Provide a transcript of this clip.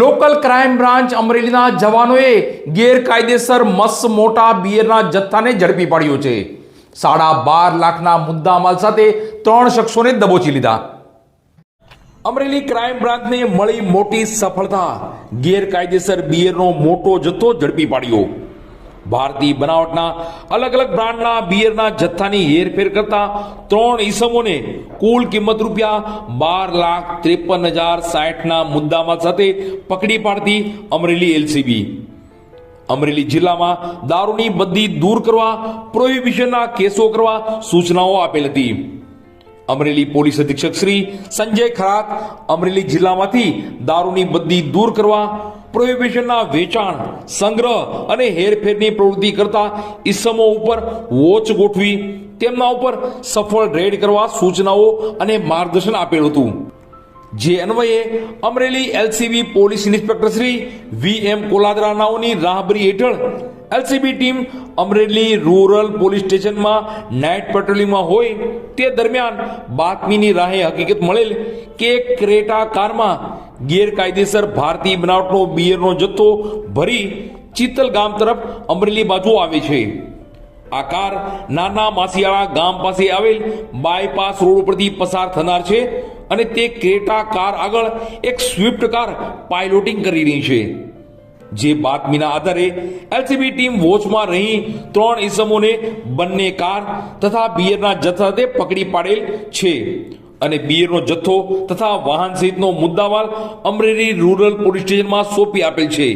Local crime branch અમરેલીના જવાનોએ ગેરકાયદેસર મસ મોટા બિયરના જથ્થાને ઝડપી પાડ્યો છે. સાડા બાર લાખના મુદ્દામાલ સાથે ત્રણ શખ્સોને દબોચી લીધા. અમરેલી ક્રાઇમ બ્રાન્ચને મળી મોટી સફળતા. ગેરકાયદેસર બિયરનો મોટો જથ્થો ઝડપી પાડ્યો. ભારતીય બનાવટના અલગ અલગ બ્રાન્ડના બિયરના જથ્થાની હેરફેર કરતા ત્રણ ઈસમોને કુલ કિંમત રૂપિયા બાર લાખ ત્રેપન હજાર સાઠના મુદ્દામાં સાથે પકડી પાડતી અમરેલી એલસીબી. અમરેલી જિલ્લામાં દારૂની બદલી દૂર કરવા પ્રોહિબિશનના કેસો કરવા સૂચનાઓ આપેલ હતી. અમરેલી પોલીસ અધિક્ષક શ્રી સંજય ખરાત અમરેલી જિલ્લામાંથી દારૂની બદલી દૂર કરવા પ્રોહિબિશનના વેચાણ, સંગ્રહ અને હેરફેરની પ્રવૃત્તિ કરતા ઇસમો ઉપર વોચ ગોઠવી, તેમના ઉપર સફળ રેડ કરવા સૂચનાઓ અને માર્ગદર્શન આપેલું હતું. જે અન્વયે Amreli LCB police inspector Shri V M Koladara નાઓની રાહબરી હેઠળ LCB team Amreli rural police સ્ટેશનમાં નાઇટ પેટ્રોલિંગમાં હોય તે દરમિયાન બાતમીની રાહે હકીકત મળેલ કે ક્રેટા કારમાં ગેરકાયદેસર ભારતીય બનાવટનો બિયરનો જથ્થો ભરી ચિત્તલ ગામ તરફ અમરેલી બાજુ આવે છે. આ કાર નાના માસિયાળા ગામ પાસે આવેલ બાયપાસ રોડ ઉપરથી પસાર થનાર છે અને તે ક્રેટા કાર આગળ એક સ્વિફ્ટ કાર પાયલોટિંગ કરી રહી છે. જે બાતમીના આધારે એલસીબી ટીમ વોચમાં રહી ત્રણ ઇસમોને બંને કાર તથા બિયરના જથ્થા પકડી પાડેલ છે. અને બિયરનો જથ્થો તથા વાહન સહિતનો મુદ્દામાલ અમરેલી રૂરલ પોલીસ સ્ટેશનમાં સોંપી આપેલ છે.